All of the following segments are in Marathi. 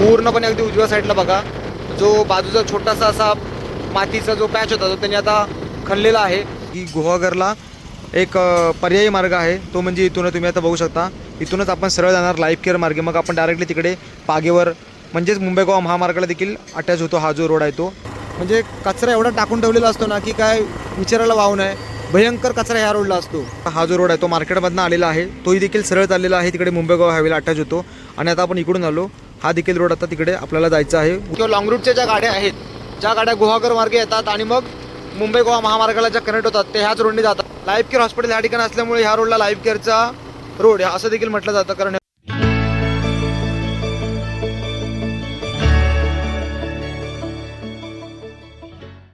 पूर्णपणे अगदी उजव्या साईडला बघा. जो बाजूचा छोटासा असा मातीचा जो पॅच होता तो त्यांनी आता खणलेला आहे. की गुहागरला एक पर्यायी मार्ग आहे. तो म्हणजे इथून तुम्ही आता बघू शकता. इथूनच आपण सरळ जाणार लाईफ केअर मार्गे. मग आपण डायरेक्टली तिकडे पागेवर म्हणजेच मुंबई गोवा महामार्गाला देखील अटॅच होतो हा जो रोड आहे तो. म्हणजे कचरा एवढा टाकून ठेवलेला असतो ना की काय विचारायला वाव नाही. भयंकर कचरा ह्या रोडला असतो. हा जो रोड आहे तो मार्केटमधनं आलेला आहे. तोही देखील सरळ चाललेला आहे. तिकडे मुंबई गोवा हायवेला अटॅच होतो. आणि आता आपण इकडून आलो. हा देखील रोड आता तिकडे आपल्याला जायचा आहे. किंवा लॉंग रूटच्या ज्या गाड्या आहेत ज्या गाड्या गुहागर मार्गे येतात आणि मग मुंबई गोवा महामार्गाला ज्या कनेक्ट होतात ते ह्याच रोडने जातात. लाईफ केअर हॉस्पिटल या ठिकाणी असल्यामुळे ह्या रोडला लाईफ केअरचा रोड असं देखील म्हटलं जातं कारण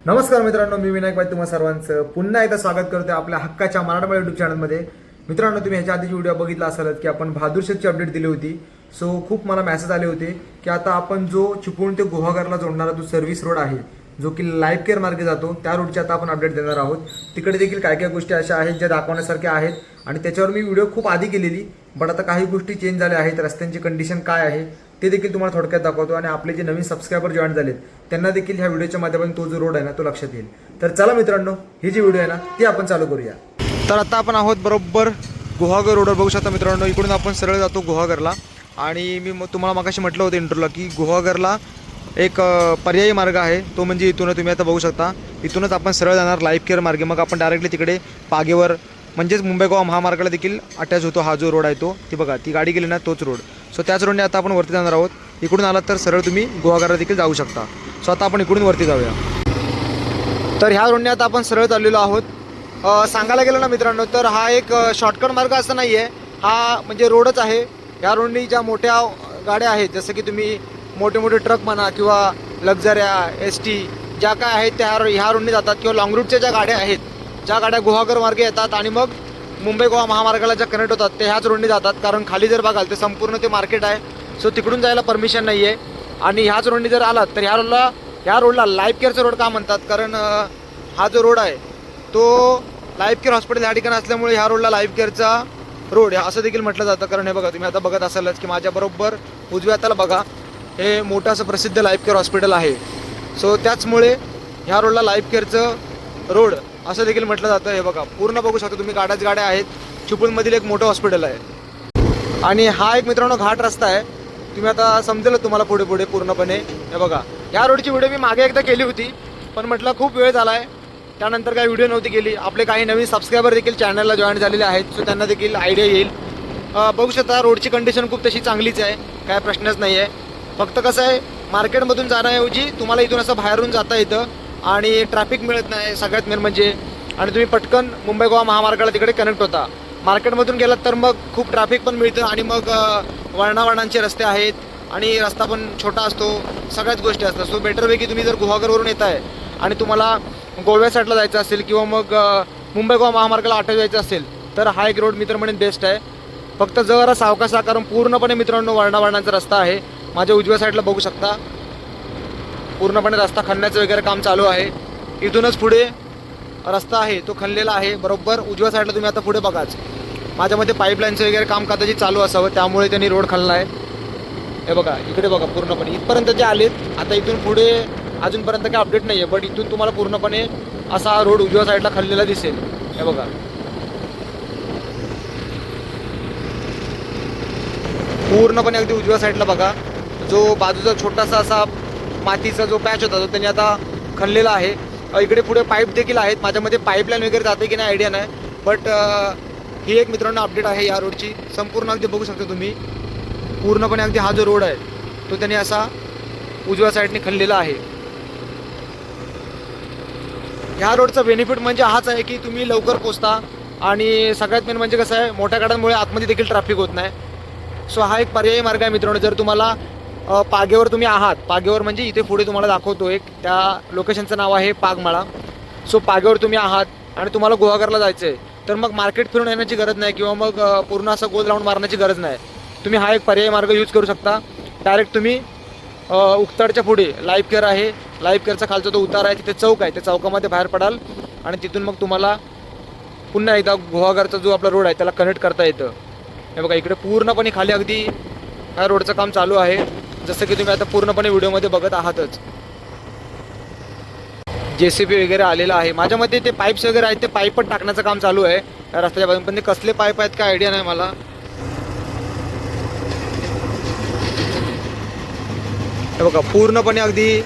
नमस्कार मित्रांनो मी विनायक पाटील तुम्हा सर्वांचं. पुन्हा एकदा स्वागत करतोय आपल्या हक्काच्या मराठवाडा युट्यूब चॅनलमध्ये मित्रांनो तुम्ही ह्याच्या आधीची व्हिडिओ बघितला असालच की आपण बहादूर शेखची अपडेट दिली होती. सो खूप मला मॅसेज आले होते की आता आपण जो चिपळूण ते गुहागरला जोडणारा जो सर्व्हिस रोड आहे जो की लाईफ केअर मार्गे जातो त्या रोडची आता आपण अपडेट देणार आहोत. तिकडे देखील काय काय गोष्टी अशा आहेत ज्या दाखवण्यासारख्या आहेत आणि त्याच्यावर मी व्हिडिओ खूप आधी केलेली बट आता काही गोष्टी चेंज झाल्या आहेत रस्त्यांची कंडिशन काय आहे ते देखील तुम्हाला थोडक्यात दाखवतो आणि आपले जे नवीन सबस्क्रायबर जॉईन झालेत त्यांना देखील ह्या व्हिडिओच्या माध्यमातून तो जो रोड आहे ना तो लक्षात येईल. तर चला मित्रांनो ही जी व्हिडिओ आहे ना ती आपण चालू करूया. तर आता आपण आहोत बरोबर गुहागर रोडवर बघू शकता मित्रांनो इकडून आपण सरळ जातो गुहागरला. आणि मी मग तुम्हाला मागाशी म्हटलं होतं इंटरला की गुहागरला एक पर्यायी मार्ग आहे. तो म्हणजे इथून तुम्ही आता बघू शकता. इथूनच आपण सरळ जाणार लाईफ केअर मार्गे. मग आपण डायरेक्टली तिकडे पागेवर म्हणजेच मुंबई गोवा महामार्गाला देखील अटॅच होतो. हा जो रोड आहे तो. ती बघा ती गाडी गेली ना तोच रोड सो त्याच रोडने आता आपण वरती जाणार आहोत. इकडून आलात तर सरळ तुम्ही गुहागरला देखील जाऊ शकता. सो आता आपण इकडून वरती जाऊया. तर ह्या रोडने आता आपण सरळ चाललेलो आहोत. सांगायला गेलं ना मित्रांनो तर हा एक शॉर्टकट मार्ग असा नाही आहे हा म्हणजे रोडच आहे. ह्या रोडनी ज्या मोठ्या गाड्या आहेत जसं की तुम्ही मोठे मोठे ट्रक म्हणा किंवा लक्झऱ्या एस टी ज्या काय आहेत त्या ह्या रो- ह्या रोडनी जातात किंवा लॉंग रूटच्या ज्या गाड्या आहेत ज्या गाड्या गुहागर मार्गे येतात आणि मग मुंबई गोवा महामार्गाला ज्या कनेक्ट होतात ते ह्याच रोडनी जातात. कारण खाली जर बघाल तर संपूर्ण ते मार्केट आहे. सो तिकडून जायला परमिशन नाही आहे आणि ह्याच रोडनी जर आलात तर ह्या रोडला ह्या रोडला लाईफ केअरचा रोड का म्हणतात? कारण हा जो रोड आहे तो लाईफ केअर हॉस्पिटल ह्या ठिकाणी असल्यामुळे ह्या रोडला लाईफ केअरचा रोड आहे असं देखील म्हटलं जातं. कारण हे बघा तुम्ही आता बघत असालच की माझ्याबरोबर उजव्या हाताला बघा हे मोठं असं प्रसिद्ध लाईफ केअर हॉस्पिटल आहे. सो त्याचमुळे ह्या रोडला लाईफ केअरचं रोड असं देखील म्हटलं जातं. हे बघा पूर्ण बघू शकता तुम्ही गाड्याच गाड्या आहेत. चिपळूणमधील एक मोठं हॉस्पिटल आहे. आणि हा एक मित्रांनो घाट रस्ता आहे. तुम्ही आता समजेल तुम्हाला पुढे पुढे पूर्णपणे. हे बघा ह्या रोडची व्हिडिओ मी मागे एकदा केली होती पण म्हटलं खूप वेळ झाला आहे त्यानंतर काही व्हिडिओ नव्हती केली. आपले काही नवीन सबस्क्रायबर देखील चॅनलला जॉईन झालेले आहेत. सो त्यांना देखील आयडिया येईल. बघू शकता रोडची कंडिशन खूप तशी चांगलीच आहे. काय प्रश्नच नाही आहे फक्त कसं आहे मार्केटमधून जाण्याऐवजी तुम्हाला इथून असं बाहेरून जाता येतं आणि ट्रॅफिक मिळत नाही. सगळ्यात मेन म्हणजे आणि तुम्ही पटकन मुंबई गोवा महामार्गाला तिकडे कनेक्ट होता. मार्केटमधून गेलात तर मग खूप ट्रॅफिक पण मिळतं आणि मग वळणावळणांचे रस्ते आहेत आणि रस्ता पण छोटा असतो. सगळ्याच गोष्टी असतात. सो बेटरपैकी तुम्ही जर गुहागरवरून येत आहे आणि तुम्हाला गोव्या साईडला जायचं असेल किंवा मग मुंबई गोवा महामार्गाला अटक जायचं असेल तर हा एक रोड मित्र म्हणून बेस्ट आहे. फक्त जरा सावकाश कारण पूर्णपणे मित्रांनो वळणावळणाचा रस्ता आहे. माझ्या उजव्या साईडला बघू शकता. पूर्णपणे रस्ता खणण्याचं वगैरे काम चालू आहे. इथूनच पुढे रस्ता आहे तो खणलेला आहे. बरोबर उजव्या साईडला तुम्ही आता पुढे बघाच. माझ्यामध्ये पाईपलाईनचं वगैरे काम कदाचित चालू असावं त्यामुळे त्यांनी रोड खणला आहे. हे बघा इकडे बघा पूर्णपणे. इथपर्यंत जे आलेत आता इथून पुढे अजूनपर्यंत काही अपडेट नाही आहे बट इथून तुम्हाला पूर्णपणे असा हा रोड उजव्या साईडला खाल्लेला दिसेल. हे बघा. पूर्णपणे अगदी उजव्या साईडला बघा. जो बाजूचा छोटासा असा मातीचा जो पॅच होता तो त्यांनी आता खणलेला आहे. इकडे पुढे पाईप देखील आहेत. माझ्यामध्ये पाईपलाईन वगैरे जाते की नाही आयडिया नाही. बट ही एक मित्रांनो अपडेट आहे या रोडची संपूर्ण अगदी बघू शकता तुम्ही. पूर्णपणे अगदी हा जो रोड आहे तो त्यांनी असा उजव्या साईडने खणलेला आहे. ह्या रोडचा बेनिफिट म्हणजे हाच आहे की तुम्ही लवकर पोचता आणि सगळ्यात मेन म्हणजे कसं आहे मोठ्या गाड्यांमुळे आतमध्ये देखील ट्रॅफिक होत नाही. सो हा एक पर्यायी मार्ग आहे मित्रांनो जर तुम्हाला पागेवर तुम्ही आहात पागेवर म्हणजे इथे पुढे तुम्हाला दाखवतो एक त्या लोकेशनचं नाव आहे पागमाळा. सो पागेवर तुम्ही आहात आणि तुम्हाला गुहागरला जायचं आहे तर मग मार्केट फिरून येण्याची गरज नाही किंवा मग पूर्ण असं गोल राऊंड मारण्याची गरज नाही. तुम्ही हा एक पर्यायी मार्ग यूज करू शकता. डायरेक्ट तुम्ही उक्ताडच्या पुढे. लाईफ केअर आहे. लाईफ केअरचा खालचा तो उतार आहे तिथे चौक आहे. त्या चौकामध्ये बाहेर पडाल आणि तिथून मग तुम्हाला पुन्हा एकदा गुहागरचा जो आपला रोड आहे त्याला कनेक्ट करता येतं. हे बघा इकडे पूर्णपणे खाली अगदी ह्या रोडचं काम चालू आहे. जसं की तुम्ही आता पूर्णपणे व्हिडिओमध्ये बघत आहातच. जे सी बी वगैरे आलेलं आहे. माझ्या मते ते पाईप्स वगैरे आहेत ते पाईपच टाकण्याचं काम चालू आहे. रस्त्याच्या बाजून. पण ते कसले पाईप आहेत काय आयडिया नाही मला. हे बघा पूर्णपणे अगदी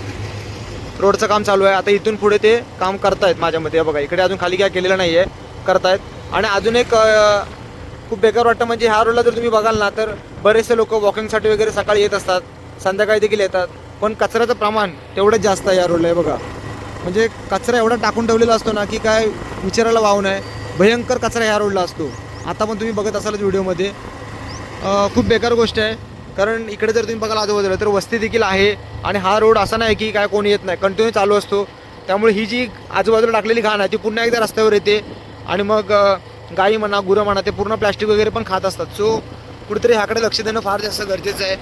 रोडचं काम चालू आहे. आता इथून पुढे ते काम करतायत माझ्या मते बघा इकडे अजून खाली काय केलेलं नाही आहे करतायत. आणि अजून एक खूप बेकार वाटतं म्हणजे ह्या रोडला जर तुम्ही बघाल ना तर बरेचसे लोक वॉकिंगसाठी वगैरे सकाळी येत असतात संध्याकाळी देखील येतात. पण कचऱ्याचं प्रमाण तेवढंच जास्त आहे या रोडला आहे बघा. म्हणजे कचरा एवढा टाकून ठेवलेला असतो ना की काय विचारायला वाव नाही. भयंकर कचरा ह्या रोडला असतो. आता पण तुम्ही बघत असालच व्हिडिओमध्ये. खूप बेकार गोष्ट आहे. कारण इकडे जर तुम्ही बघायला आजूबाजूला तर वस्ती देखील आहे आणि हा रोड असा नाही की काय कोणी येत नाही कंटिन्यू चालू असतो. त्यामुळे ही जी आजूबाजूला टाकलेली घाण आहे ती पुन्हा एकदा रस्त्यावर येते आणि मग गाई म्हणा गुरं म्हणा ते पूर्ण प्लॅस्टिक वगैरे पण खात असतात. सो कुठेतरी ह्याकडे लक्ष देणं फार जास्त गरजेचं आहे.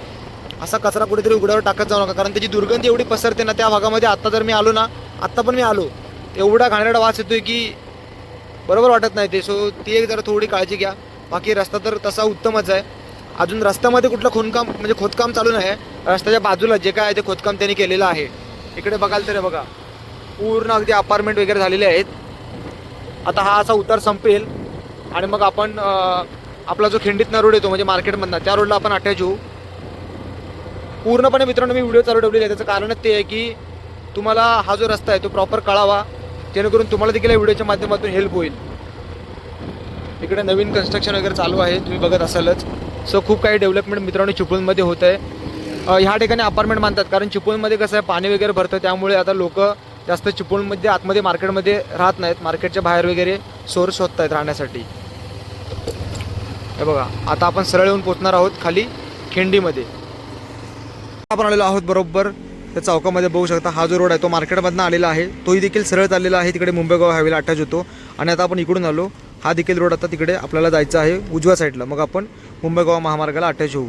असा कचरा कुठेतरी उघड्यावर टाकत जाऊ नका कारण त्याची दुर्गंधी एवढी पसरते ना त्या भागामध्ये आत्ता जर मी आलो ना आत्ता पण मी आलो एवढा घाणेरडा वास येतोय की बरोबर वाटत नाही ते. सो ती एक जरा थोडी काळजी घ्या. बाकी रस्ता तर तसा उत्तमच आहे. अजून रस्त्यामध्ये कुठलं खोदकाम म्हणजे खोदकाम चालू नाही आहे. रस्त्याच्या बाजूला जे काय आहे ते खोदकाम त्यांनी केलेलं आहे. इकडे बघाल तर बघा पूर्ण अगदी अपार्टमेंट वगैरे झालेले आहेत. आता हा असा उतार संपेल. आणि मग आपण आपला जो खिंडीतनं रोड येतो म्हणजे मार्केटमधनं त्या रोडला आपण अटॅच होऊ. पूर्णपणे मित्रांनो मी व्हिडिओ चालू ठेवलेला आहे. त्याचं कारणच ते आहे की तुम्हाला हा जो रस्ता आहे तो प्रॉपर कळावा. जेणेकरून तुम्हाला देखील या व्हिडिओच्या माध्यमातून हेल्प होईल. इकडे नवीन कन्स्ट्रक्शन वगैरे चालू आहे. तुम्ही बघत असालच. सो खूप काही डेव्हलपमेंट मित्रांनो चिपळूणमध्ये होत आहे. ह्या ठिकाणी अपार्टमेंट मानतात कारण चिपळूणमध्ये कसं आहे पाणी वगैरे भरतं त्यामुळे आता लोक जास्त चिपळूणमध्ये आतमध्ये मार्केटमध्ये राहत नाहीत. मार्केटच्या बाहेर वगैरे सोर्स शोधत आहेत राहण्यासाठी. हे बघा आता आपण सरळ येऊन पोचणार आहोत खाली खिंडीमध्ये. आपण आलेलो आहोत बरोबर त्या चौकामध्ये बघू शकता हा जो रोड आहे तो मार्केटमधनं आलेला आहे. तोही देखील सरळ चाललेला आहे तिकडे मुंबई हायवेला अटॅच होतो. आणि आता आपण इकडून आलो. हा देखील रोड आता तिकडे आपल्याला जायचा आहे उजव्या साईडला. मग आपण मुंबई गोवा महामार्गाला अटॅच होऊ.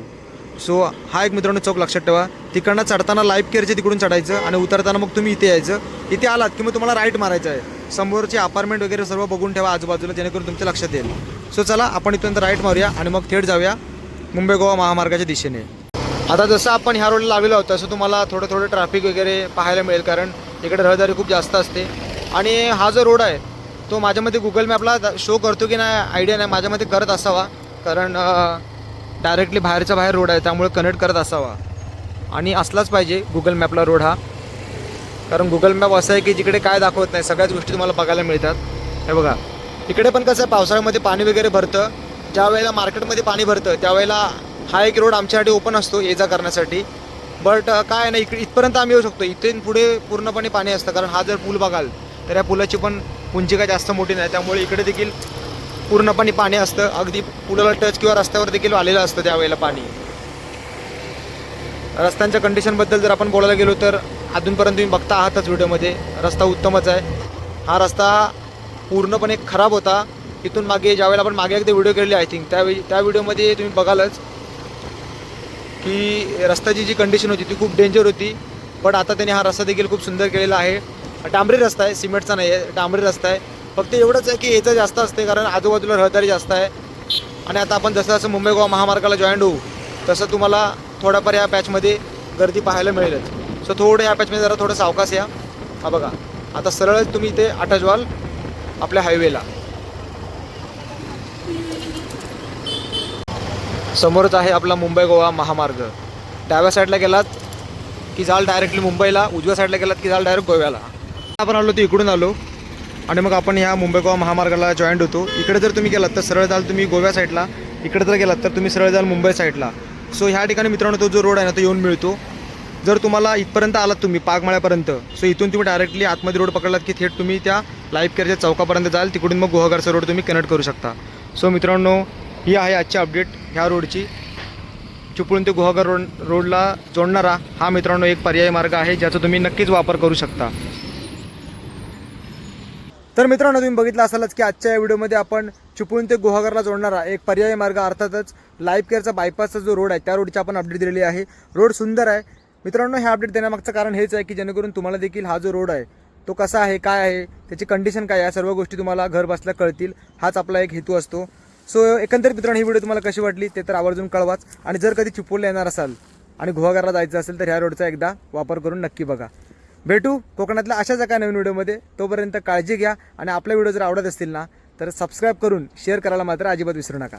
सो हा एक मित्रांनो चौक लक्षात ठेवा. तिकडनं चढताना लाईफ केअरचे तिकडून चढायचं आणि उतरताना मग तुम्ही इथे यायचं. इथे आलात की मग तुम्हाला राईट मारायचं आहे. समोरचे अपार्टमेंट वगैरे सर्व बघून ठेवा आजूबाजूला जेणेकरून तुमच्या लक्षात येईल. सो चला आपण इथून राईट मारूया आणि मग थेट जाऊया मुंबई गोवा महामार्गाच्या दिशेने. आता जसं आपण ह्या रोडला लावलेलो आहोत तसं तुम्हाला थोडं थोडं ट्रॅफिक वगैरे पाहायला मिळेल कारण इकडे रहदारी खूप जास्त असते. आणि हा जो रोड आहे तो माझ्यामध्ये गुगल मॅपला शो करतो की नाही आयडिया नाही माझ्यामध्ये करत असावा. कारण डायरेक्टली बाहेरच्या बाहेर रोड आहे त्यामुळे कनेक्ट करत असावा. आणि असलाच पाहिजे गुगल मॅपला रोड हा. कारण गुगल मॅप असं आहे की जिकडे काय दाखवत नाही सगळ्याच गोष्टी तुम्हाला बघायला मिळतात. हे बघा इकडे पण कसं आहे पावसाळ्यामध्ये पाणी वगैरे भरतं. ज्या वेळेला मार्केटमध्ये पाणी भरतं त्यावेळेला हा एक रोड आमच्यासाठी ओपन असतो ये जा करण्यासाठी. बट काय आहे ना इकडे इथपर्यंत आम्ही येऊ शकतो. इथून पुढे पूर्णपणे पाणी असतं कारण हा जर पूल बघाल तर या पुलाची पण उंची काय जास्त मोठी नाही त्यामुळे इकडे देखील पूर्णपणे पाणी असतं. अगदी पुलाला टच किंवा रस्त्यावर देखील आलेलं असतं त्यावेळेला पाणी. रस्त्यांच्या कंडिशनबद्दल जर आपण बोलायला गेलो तर अजूनपर्यंत तुम्ही बघता आहातच व्हिडिओमध्ये. रस्ता उत्तमच आहे. हा रस्ता पूर्णपणे खराब होता. इथून मागे ज्यावेळेला आपण मागे एकदा व्हिडिओ केलेली आय थिंक त्यावेळी त्या व्हिडिओमध्ये तुम्ही बघालच की रस्त्याची जी कंडिशन होती ती खूप डेंजर होती. पण आता त्यांनी हा रस्ता देखील खूप सुंदर केलेला आहे. डांबरी रस्ता आहे सिमेंटचा नाही आहे डांबरी रस्ता आहे. फक्त एवढंच आहे की याचं जास्त असते कारण आजूबाजूला रहदारी जास्त आहे. आणि आता आपण जसं जसं मुंबई गोवा महामार्गाला जॉईंट होऊ तसं तुम्हाला थोडाफार या पॅचमध्ये गर्दी पाहायला मिळेलच. सो थोडं या पॅचमध्ये जरा थोडं सावकाश या. हा बघा. आता सरळच तुम्ही इथे आठजवाल व्हाल आपल्या हायवेला समोरच आहे आपला मुंबई गोवा महामार्ग. डाव्या साईडला गेलात की जाल डायरेक्टली मुंबईला उजव्या साईडला गेलात की जाल डायरेक्ट गोव्याला. आपण आलो ते इकडून आलो. आणि मग आपण ह्या मुंबई गोवा महामार्गाला जॉईंट होतो. इकडे जर तुम्ही गेलात तर सरळ जाल तुम्ही गोव्या साईडला इकडे जर गेलात तर तुम्ही सरळ जाल मुंबई साईडला सो ह्या ठिकाणी मित्रांनो तो जो रोड आहे ना तो येऊन मिळतो. जर तुम्हाला इथपर्यंत आलात तुम्ही पागमाळ्यापर्यंत सो इथून तुम्ही डायरेक्टली आतमध्ये रोड पकडलात की थेट तुम्ही त्या लाईफ केअरच्या चौकापर्यंत जाल. तिकडून मग गुहागरचा रोड तुम्ही कनेक्ट करू शकता. सो मित्रांनो ही आहे आजची अपडेट ह्या रोडची चिपळूण ते गुहागर रोड रोडला जोडणारा हा मित्रांनो एक पर्यायी मार्ग आहे ज्याचा तुम्ही नक्कीच वापर करू शकता. तर मित्रांनो तुम्ही बघितलं असालच की आजच्या या व्हिडिओमध्ये आपण चिपळूण ते गुहागरला जोडणारा एक पर्यायी मार्ग अर्थातच लाईफ केअरचा बायपासचा जो रोड आहे त्या रोडची आपण अपडेट दिलेली आहे. रोड सुंदर आहे. मित्रांनो हे अपडेट देण्यामागचं कारण हेच आहे की जेणेकरून तुम्हाला देखील हा जो रोड आहे तो कसा आहे काय आहे त्याची कंडिशन काय आहे या सर्व गोष्टी तुम्हाला घर बसल्या कळतील. हाच आपला एक हेतू असतो. सो एकंदरीत मित्रांनो ही व्हिडिओ तुम्हाला कशी वाटली ते तर आवर्जून कळवाच. आणि जर कधी चिपळूणला येणार असाल आणि गुहागरला जायचं असेल तर ह्या रोडचा एकदा वापर करून नक्की बघा. भेटू कोकणातल्या अशाच एका नवीन व्हिडिओमध्ये. तोपर्यंत काळजी घ्या आणि आपला व्हिडिओ जर आवडत असतील ना तर सबस्क्राईब करून शेअर करायला मात्र अजिबात विसरू नका.